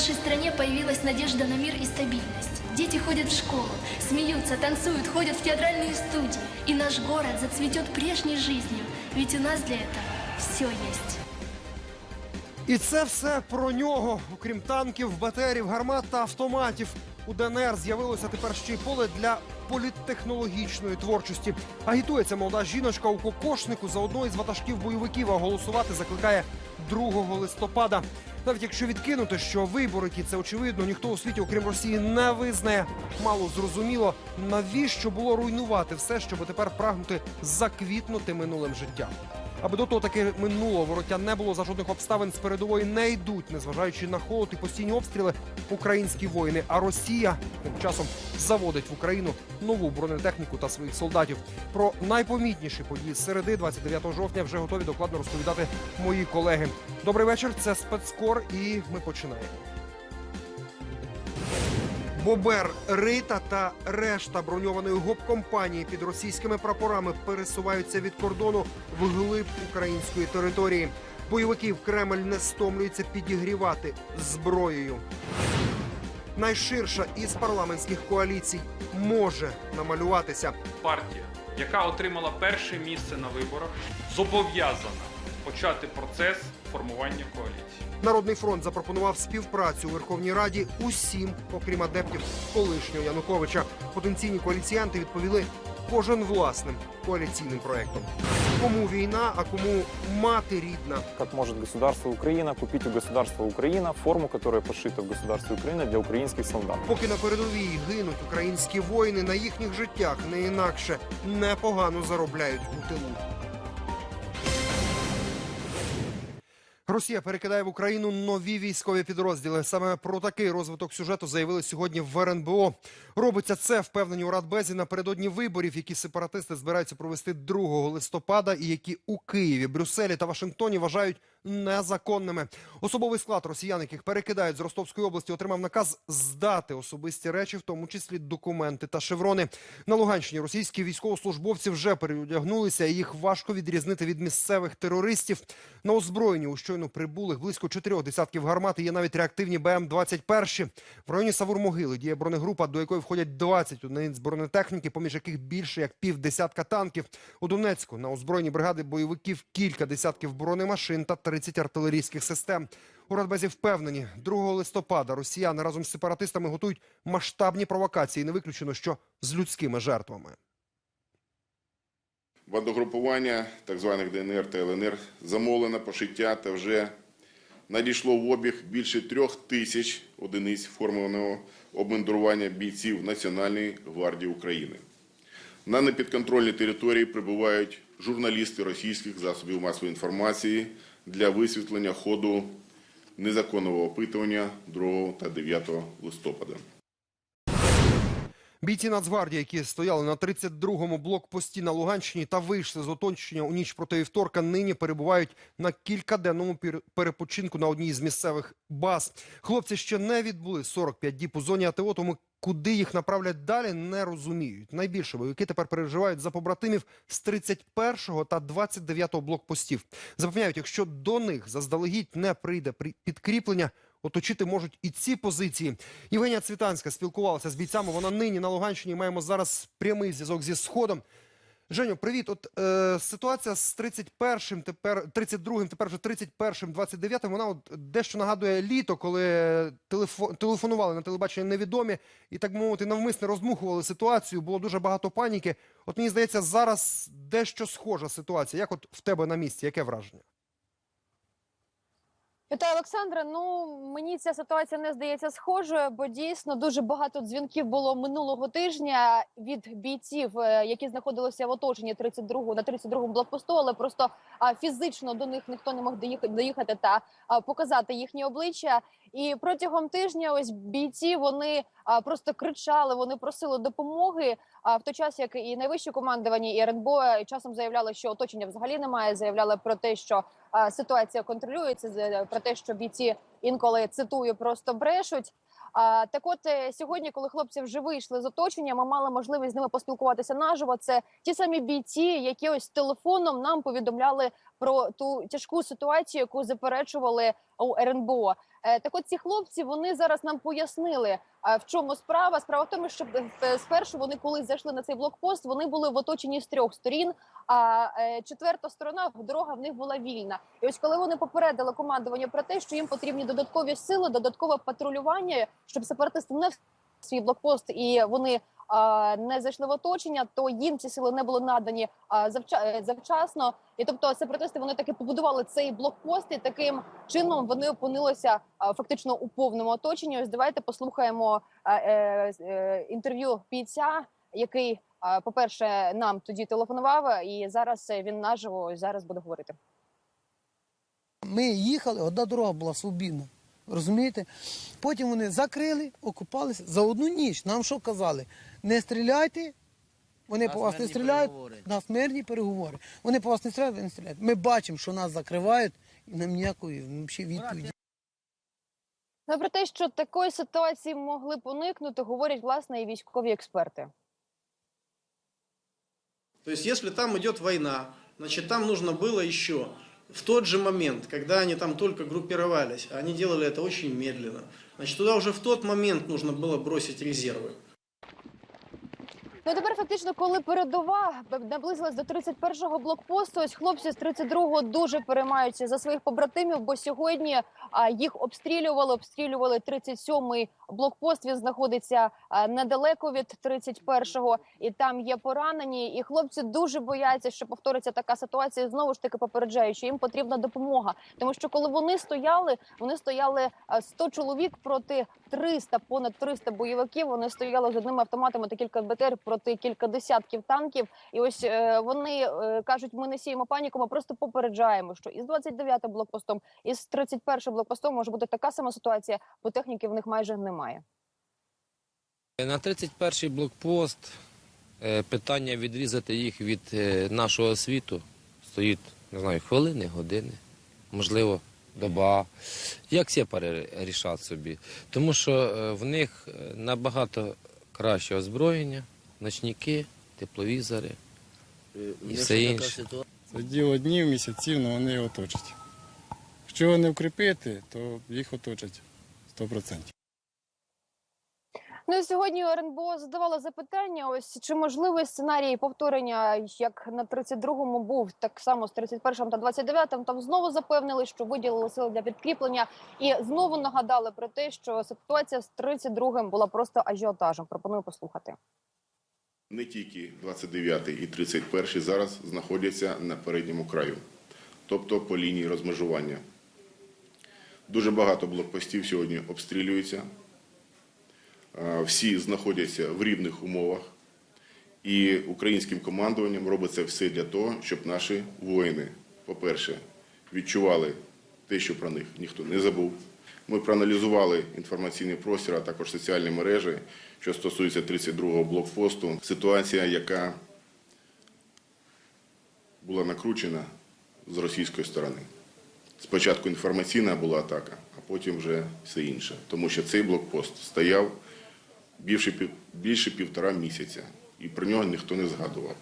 нашей стране появилась надежда на мир и стабильность. Дети ходят в школу, смеются, танцуют, ходят в театральные студии. И наш город зацветет прежней жизнью, ведь у нас для этого все есть. І це все про нього. Окрім танків, батерів, гармат та автоматів. У ДНР з'явилося тепер ще й поле для політтехнологічної творчості. Агітується молода жіночка у кокошнику за одного із ватажків бойовиків, а голосувати закликає 2 листопада. Навіть якщо відкинути, що вибори це очевидно, ніхто у світі, окрім Росії, не визнає. Мало зрозуміло, навіщо було руйнувати все, щоб тепер прагнути заквітнути минулим життям. Аби до того таки минулого вороття не було за жодних обставин з передової не йдуть, незважаючи на холод і постійні обстріли українські воїни. А Росія тим часом заводить в Україну нову бронетехніку та своїх солдатів. Про найпомітніші події з середи 29 жовтня вже готові докладно розповідати мої колеги. Добрий вечір. Це спецкор, і ми починаємо. Бобер, Рита та решта броньованої гоп-компанії під російськими прапорами пересуваються від кордону вглиб української території. Бойовиків Кремль не стомлюється підігрівати зброєю. Найширша із парламентських коаліцій може намалюватися. партія, яка отримала перше місце на виборах, зобов'язана почати процес формування коаліції. Народний фронт запропонував співпрацю у Верховній Раді усім, окрім адептів колишнього Януковича. Потенційні коаліціянти відповіли кожен власним коаліційним проектом. Кому війна, а кому мати рідна. Как может государство Украина купить у государства Украина форму, которая пошита в государстве Украина для украинских солдат? Поки на передовій гинуть українські воїни на їхніх життях не інакше непогано заробляють у тилу. Росія перекидає в Україну нові військові підрозділи. Саме про такий розвиток сюжету заявили сьогодні в РНБО. Робиться це впевнені у Радбезі напередодні виборів, які сепаратисти збираються провести 2 листопада, і які у Києві, Брюсселі та Вашингтоні вважають незаконними. Особовий склад росіян, яких перекидають з Ростовської області, отримав наказ здати особисті речі, в тому числі документи та шеврони. На Луганщині російські військовослужбовці вже переодягнулися, і їх важко відрізнити від місцевих терористів. На озброєнні у щойно прибулих близько чотирьох десятків гармат є навіть реактивні БМ-21. В районі Савур-Могили діє бронегрупа, до якої входять 20 одиниць бронетехніки, поміж яких більше як півдесятка танків. У Донецьку на озброєнні бригади бойовиків кілька десятків бронемашин та 30 артилерійських систем. У Радбезі впевнені, 2 листопада росіяни разом з сепаратистами готують масштабні провокації. Не виключено, що з людськими жертвами. Бандогрупування так званих ДНР та ЛНР замовлено пошиття та вже надійшло в обіг більше трьох тисяч одиниць формованого обмундирування бійців Національної гвардії України. На непідконтрольній території прибувають журналісти російських засобів масової інформації для висвітлення ходу незаконного опитування 2 та 9 листопада. Бійці Нацгвардії, які стояли на 32-му блокпості на Луганщині та вийшли з оточення у ніч проти вівторка, нині перебувають на кількаденному перепочинку на одній з місцевих баз. Хлопці ще не відбули 45 діб у зоні АТО, тому куди їх направлять далі, не розуміють. Найбільше бойовики тепер переживають за побратимів з 31-го та 29-го блокпостів. Запевняють, якщо до них заздалегідь не прийде при- підкріплення, оточити можуть і ці позиції. Євгенія Цвітанська спілкувалася з бійцями. Вона нині на Луганщині. Маємо зараз прямий зв'язок зі сходом. Женю, привіт. От е, ситуація з 31-м, тепер 32-м, тепер вже 31-м, 29-м, Вона от дещо нагадує літо, коли телефо, телефонували на телебачення невідомі і так мовити навмисне роздмухували ситуацію. Було дуже багато паніки. От мені здається, зараз дещо схожа ситуація. Як от в тебе на місці? Яке враження? Вітаю, Олександре. Ну мені ця ситуація не здається схожою, бо дійсно дуже багато дзвінків було минулого тижня від бійців, е, які знаходилися в оточенні 32 на 32-му блокпосту, але просто а, фізично до них ніхто не мог доїхати, доїхати та а, показати їхні обличчя. І протягом тижня ось бійці вони а, просто кричали, вони просили допомоги. А в той час, як і найвище командування, і РНБО часом заявляли, що оточення взагалі немає. Заявляли про те, що ситуація контролюється, з- про те, що бійці інколи цитую, просто брешуть. А так, от е, сьогодні, коли хлопці вже вийшли з оточення, ми мали можливість з ними поспілкуватися наживо. Це ті самі бійці, які ось телефоном нам повідомляли про ту тяжку ситуацію, яку заперечували у РНБО. Е, Так от ці хлопці вони зараз нам пояснили, е, в чому справа. Справа в тому, що е, спершу вони коли зайшли на цей блокпост, вони були в оточенні з трьох сторін. А четверта сторона дорога в них була вільна. І ось коли вони попередили командування про те, що їм потрібні додаткові сили, додаткове патрулювання, щоб сепаратисти не в свій блокпост і вони не зайшли в оточення, то їм ці сили не були надані е, завчасно. І тобто сепаратисти вони таки побудували цей блокпост, і таким чином вони опинилися фактично у повному оточенні. Ось давайте послухаємо е, е, інтерв'ю бійця, який, по-перше, нам тоді телефонував, і зараз він наживо зараз буде говорити. Ми їхали, одна дорога була свобідна. Розумієте? Потім вони закрили, окупалися за одну ніч. Нам що казали? Не стріляйте, вони по вас не стріляють, переговори. нас мирні переговори. Вони по вас не стріляють, ви не стріляють. Ми бачимо, що нас закривають, і нам ніякої взагалі відповіді. Ну, про те, що такої ситуації могли б уникнути, говорять власне і військові експерти. То есть, если там идет война, значит, там нужно было еще в тот же момент, когда они там только группировались, а они делали это очень медленно, значит, туда уже в тот момент нужно было бросить резервы. Ну тепер фактично, коли передова наблизилась до 31-го блокпосту, ось хлопці з 32-го дуже переймаються за своїх побратимів, бо сьогодні їх обстрілювали, обстрілювали 37-й блокпост. Він знаходиться недалеко від 31-го, і там є поранені. І хлопці дуже бояться, що повториться така ситуація. Знову ж таки попереджають, що їм потрібна допомога, тому що коли вони стояли, вони стояли а, 100 чоловік проти 300, понад 300 бойовиків. Вони стояли з одними автоматами та кілька БТР проти кілька десятків танків. І ось е, вони е, кажуть: ми не сіємо паніку, ми просто попереджаємо, що із 29 блокпостом, із 31 блокпостом може бути така сама ситуація, бо техніки в них майже немає. На 31-й блокпост е, питання відрізати їх від нашого світу стоїть, не знаю, хвилини, години, можливо, доба. Як всі перерішати собі? Тому що в них набагато краще озброєння, ночники, тепловізори і все інше. Це діло днів, місяців, але вони його оточать. Якщо його не укріпити, то їх оточать 100%. Ну і сьогодні РНБО задавала запитання: ось чи можливий сценарій повторення, як на 32-му був, так само з 31-м та 29-м, Там знову запевнили, що виділили сили для підкріплення, і знову нагадали про те, що ситуація з 32-м була просто ажіотажем. Пропоную послухати. Не тільки 29 і 31 зараз знаходяться на передньому краю, тобто по лінії розмежування. Дуже багато блокпостів сьогодні обстрілюються. Е, Всі знаходяться в рівних умовах. І українським командуванням робиться все для того, щоб наші воїни, по-перше, відчували те, що про них ніхто не забув. Ми проаналізували інформаційний простір, а також соціальні мережі, що стосується 32-го блокпосту. Ситуація, яка була накручена з російської сторони. Спочатку інформаційна була атака, а потім вже все інше. Тому що цей блокпост стояв більше, більше півтора місяця, і про нього ніхто не згадував.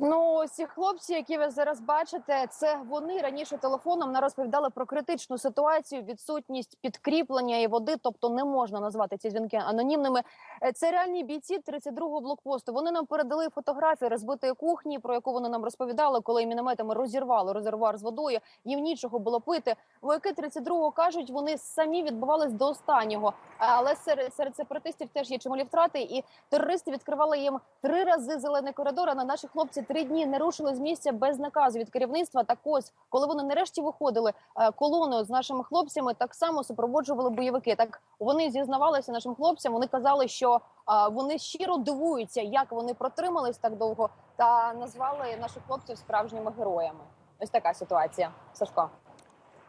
Ну, ці хлопці, які ви зараз бачите, це вони раніше телефоном не розповідали про критичну ситуацію, відсутність підкріплення і води, тобто не можна назвати ці дзвінки анонімними. Е, Це реальні бійці 32-го блокпосту. Вони нам передали фотографії розбитої кухні, про яку вони нам розповідали, коли мінометами розірвали резервуар з водою. Їм нічого було пити. Вояки 32-го кажуть, вони самі відбувались до останнього. Але серед, серед сепаратистів теж є чималі втрати, і терористи відкривали їм три рази зелений коридор. А на наші хлопці три дні не рушили з місця без наказу від керівництва. Так ось, коли вони нарешті виходили е, колоною з нашими хлопцями, так само супроводжували бойовики. Так вони зізнавалися нашим хлопцям. Вони казали, що е, вони щиро дивуються, як вони протримались так довго, та назвали наших хлопців справжніми героями. Ось така ситуація. Сашко.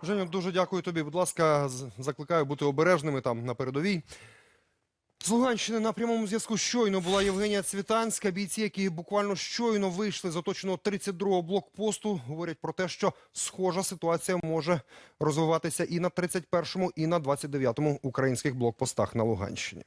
Женю, дуже дякую тобі. Будь ласка, закликаю бути обережними там на передовій. З Луганщини на прямому зв'язку щойно була Євгенія Цвітанська. Бійці, які буквально щойно вийшли з оточеного 32-го блокпосту, говорять про те, що схожа ситуація може розвиватися і на 31-му, і на 29-му українських блокпостах на Луганщині.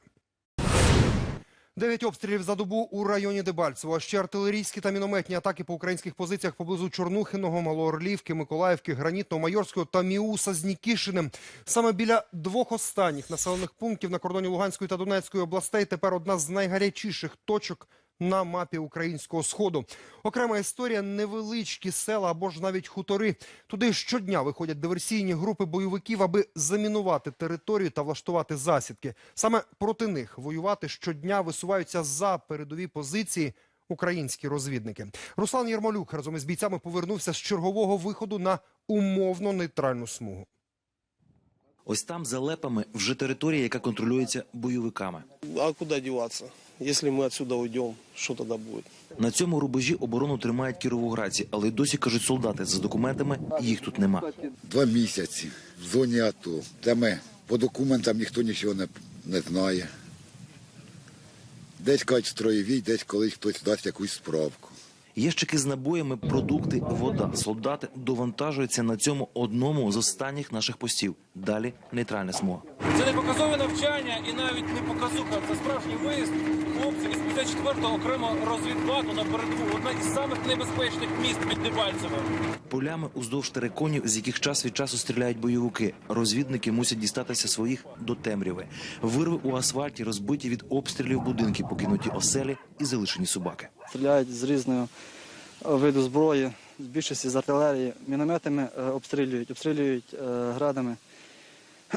Дев'ять обстрілів за добу у районі Дебальцево. Ще артилерійські та мінометні атаки по українських позиціях поблизу Чорнухиного, Малоорлівки, Миколаївки, Гранітного, Майорського та Міуса з Нікішиним. Саме біля двох останніх населених пунктів на кордоні Луганської та Донецької областей тепер одна з найгарячіших точок на мапі українського сходу. Окрема історія невеличкі села або ж навіть хутори. Туди щодня виходять диверсійні групи бойовиків, аби замінувати територію та влаштувати засідки. Саме проти них воювати щодня висуваються за передові позиції українські розвідники. Руслан Єрмолюк разом із бійцями повернувся з чергового виходу на умовно нейтральну смугу. Ось там за лепами вже територія, яка контролюється бойовиками. А куда деваться? Если мы отсюда уйдем, что тогда будет? На цьому рубежі оборону тримають кіровоградці, але й досі кажуть солдати за документами їх тут нема. Два місяці в зоні АТО, де ми по документам ніхто нічого не, не знає. Десь кажуть строєвій, десь колись хтось дасть якусь справку. Ящики з набоями, продукти, вода. Солдати довантажуються на цьому одному з останніх наших постів. Далі нейтральна смуга. Це не показове навчання і навіть не показуха. Це справжній виїзд хлопців із 54-го окремо розвідбату на передову. Одна із самих небезпечних міст під Дебальцевим. Полями уздовж териконів, з яких час від часу стріляють бойовики. Розвідники мусять дістатися своїх до темряви. Вирви у асфальті розбиті від обстрілів будинки, покинуті оселі і залишені собаки. Стріляють з різного виду зброї, з більшості з артилерії, мінометами е, обстрілюють, обстрілюють е, градами.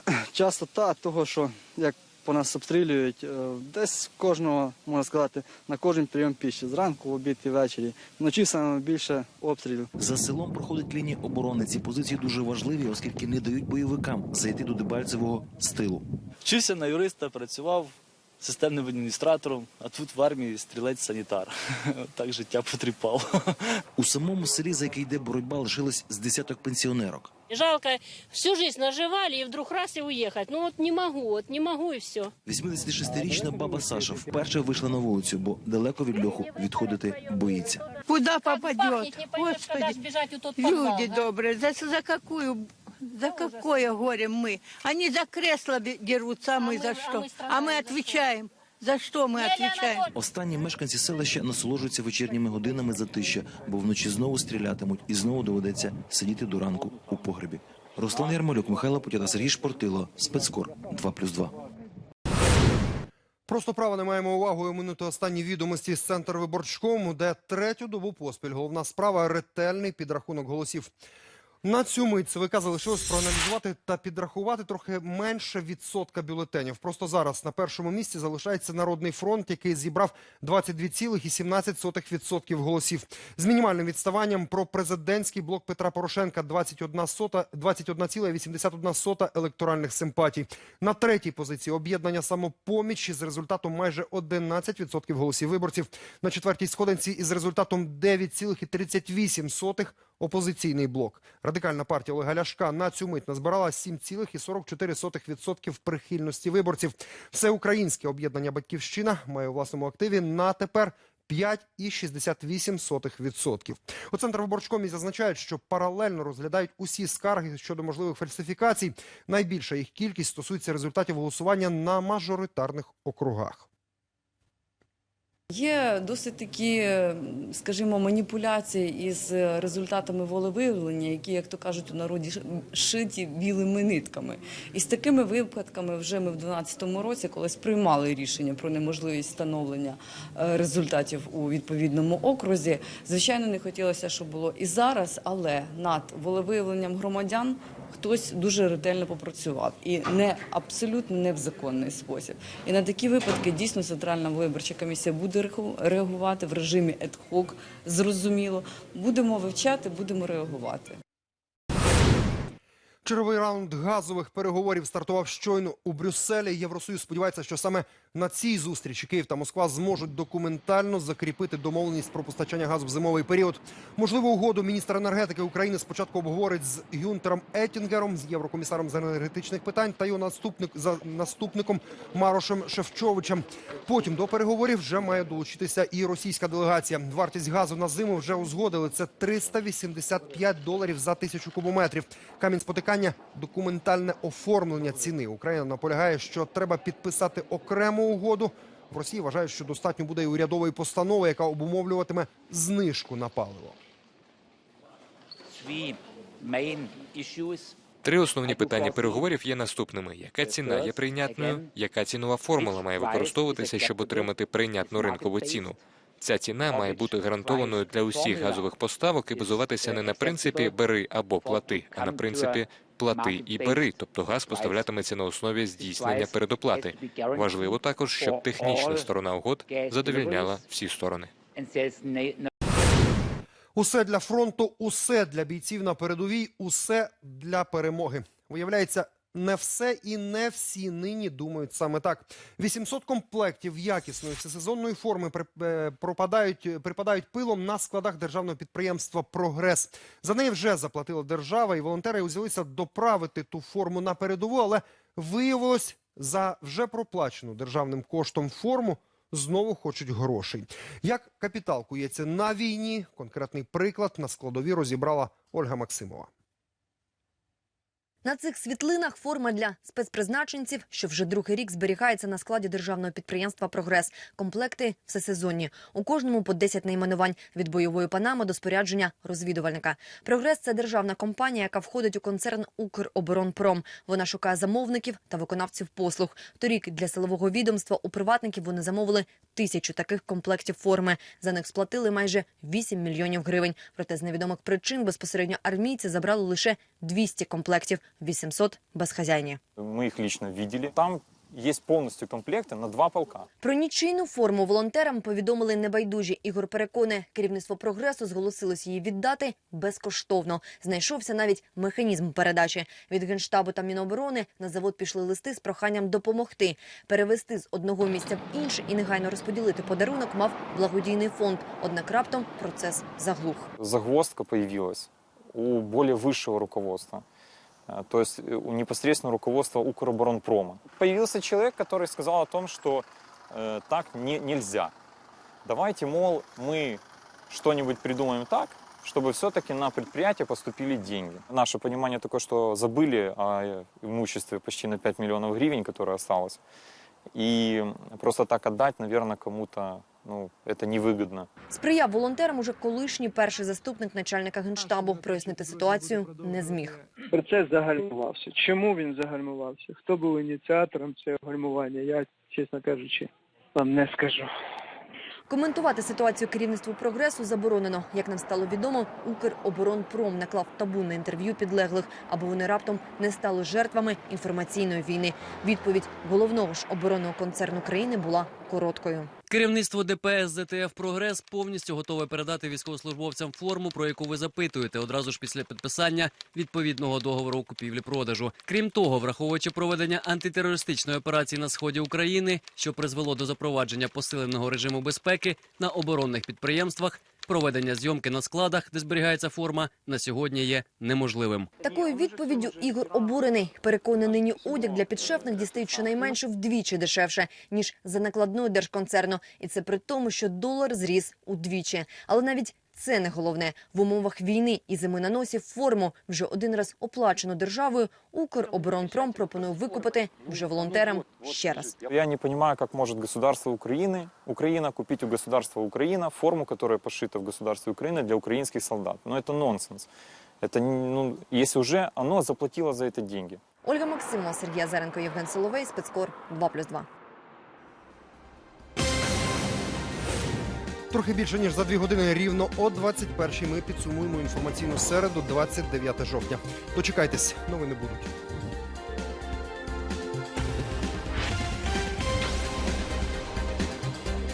Частота того, що як по нас обстрілюють, е, десь кожного, можна сказати, на кожен прийом піші. Зранку, в обід і ввечері. Вночі саме більше обстрілів. За селом проходить лінія оборони. Ці позиції дуже важливі, оскільки не дають бойовикам зайти до Дебальцевого стилу. Вчився на юриста, працював системним адміністратором, а тут в армії стрілець-санітар. Так життя потріпало. У самому селі, за яке йде боротьба, лишилось з десяток пенсіонерок. Жалко, всю жизнь наживали и вдруг раз и уехать. Ну вот не могу, вот не могу и все. 86-річна баба Саша вперше вийшла на вулицю, бо далеко від льоху відходити боїться. Куда Пахнет, попадет? Господи, люди да? за, за какую, за какое горе мы? Они за кресло бе- дерутся, а мы мы- за а что? мы А страдаем мы за отвечаем. За что мы Елена отвечаем? Останні мешканці селища насолоджуються вечірніми годинами затища, бо вночі знову стрілятимуть і знову доведеться сидіти до ранку у погребі. Руслан Ярмолюк, Михайло Путята, Сергій Шпортило, спецкор 2+,2. Просто право не маємо увагою минути останні відомості з центру виборчкому, де третю добу поспіль головна справа ретельний підрахунок голосів. На цю мить ЦВК залишилось проаналізувати та підрахувати трохи менше відсотка бюлетенів. Просто зараз на першому місці залишається Народний фронт, який зібрав 22,17% голосів. З мінімальним відставанням про президентський блок Петра Порошенка 21 сота, 21,81 електоральних симпатій. На третій позиції об'єднання самопоміч із результатом майже 11% голосів виборців. На четвертій сходинці із результатом 9,38 опозиційний блок. Радикальна партія Олега Ляшка на цю мить назбирала 7,44% прихильності виборців. Всеукраїнське об'єднання Батьківщина має у власному активі на тепер 5,68%. У Центрвиборчкомі зазначають, що паралельно розглядають усі скарги щодо можливих фальсифікацій. Найбільша їх кількість стосується результатів голосування на мажоритарних округах. Є досить такі, скажімо, маніпуляції із результатами волевиявлення, які, як то кажуть у народі, шиті білими нитками. І з такими випадками вже ми в 2012 році, колись приймали рішення про неможливість встановлення е, результатів у відповідному окрузі. Звичайно, не хотілося, щоб було і зараз, але над волевиявленням громадян хтось дуже ретельно попрацював і не абсолютно не в законний спосіб. І на такі випадки дійсно центральна виборча комісія буде реагувати в режимі ad-hoc, зрозуміло. Будемо вивчати, будемо реагувати. Черговий раунд газових переговорів стартував щойно у Брюсселі. Євросоюз сподівається, що саме на цій зустрічі Київ та Москва зможуть документально закріпити домовленість про постачання газу в зимовий період. Можливо, угоду міністр енергетики України спочатку обговорить з Гюнтером Еттінгером, з єврокомісаром з енергетичних питань та його наступник за наступником Марошем Шевчовичем. Потім до переговорів вже має долучитися і російська делегація. Вартість газу на зиму вже узгодили. Це 385 доларів за тисячу кубометрів. Камінь спотикання документальне оформлення ціни. Україна наполягає, що треба підписати окрему угоду В Росії вважають, що достатньо буде і урядової постанови, яка обумовлюватиме знижку на паливо. Три основні питання переговорів є наступними: яка ціна є прийнятною, яка цінова формула має використовуватися, щоб отримати прийнятну ринкову ціну. Ця ціна має бути гарантованою для усіх газових поставок і базуватися не на принципі бери або плати, а на принципі плати і бери, тобто газ поставлятиметься на основі здійснення передоплати. Важливо також, щоб технічна сторона угод задовільняла всі сторони. Усе для фронту, усе для бійців на передовій, усе для перемоги. Виявляється, не все і не всі нині думають саме так. 800 комплектів якісної всесезонної форми е, пропадають, припадають пилом на складах державного підприємства Прогрес. За неї вже заплатила держава, і волонтери узялися доправити ту форму на передову, але виявилось за вже проплачену державним коштом форму. Знову хочуть грошей. Як капітал кується на війні? Конкретний приклад на складові розібрала Ольга Максимова. На цих світлинах форма для спецпризначенців, що вже другий рік зберігається на складі державного підприємства Прогрес. Комплекти всесезонні. У кожному по 10 найменувань від бойової панами до спорядження розвідувальника. Прогрес це державна компанія, яка входить у концерн Укроборонпром. Вона шукає замовників та виконавців послуг. Торік для силового відомства у приватників вони замовили тисячу таких комплектів форми. За них сплатили майже 8 мільйонів гривень. Проте з невідомих причин безпосередньо армійці забрали лише 200 комплектів, 800 – безхазяйні. Мы их лично видели. Там есть полностью комплекты на два полка. Про нічийну форму волонтерам повідомили небайдужі. Ігор переконе, керівництво прогресу зголосилось її віддати безкоштовно. Знайшовся навіть механізм передачі. Від генштабу та міноборони на завод пішли листи з проханням допомогти перевести з одного місця в інше і негайно розподілити подарунок мав благодійний фонд. Однак раптом процес заглух. Загвоздка появилась у более высшего руководства. Э, То есть э, у непосредственно руководства Укроборонпрома. Появился человек, который сказал о том, что э, так не, нельзя. Давайте, мол, мы что-нибудь придумаем так, чтобы все-таки на предприятие поступили деньги. Наше понимание такое, что забыли о э, имуществе почти на 5 миллионов гривен, которое осталось. И просто так отдать, наверное, кому-то ну, это невыгодно. Сприяв волонтерам уже колишній перший заступник начальника генштабу. Прояснити ситуацію не зміг. Процес загальмувався. Чому він загальмувався? Хто був ініціатором цього гальмування? Я, чесно кажучи, вам не скажу. Коментувати ситуацію керівництву прогресу заборонено. Як нам стало відомо, Укроборонпром наклав табу на інтерв'ю підлеглих, аби вони раптом не стали жертвами інформаційної війни. Відповідь головного ж оборонного концерну країни була короткою. Керівництво ДПС ЗТФ Прогрес повністю готове передати військовослужбовцям форму, про яку ви запитуєте одразу ж після підписання відповідного договору купівлі-продажу. Крім того, враховуючи проведення антитерористичної операції на сході України, що призвело до запровадження посиленого режиму безпеки на оборонних підприємствах. Проведення зйомки на складах, де зберігається форма, на сьогодні є неможливим. Такою відповіддю Ігор обурений. Переконаний, нині одяг для підшефних дістають щонайменше вдвічі дешевше ніж за накладною держконцерну, і це при тому, що долар зріс удвічі. Але навіть це не головне в умовах війни і зими на носі форму вже один раз оплачену державою. Укроборонпром пропонує викупити вже волонтерам ще раз. Я не понимаю, как может государство Украины, Украина купить у государства Украина форму, которая пошита в государстве Украины для украинских солдат. Но это нонсенс. Это, не- ну, если уже оно заплатило за это деньги. Ольга Максимова, Сергій Азаренко, Євген Соловей, спецкор 2+,2. Трохи більше ніж за дві години рівно о 21-й ми підсумуємо інформаційну середу 29 жовтня. Дочекайтесь, новини будуть.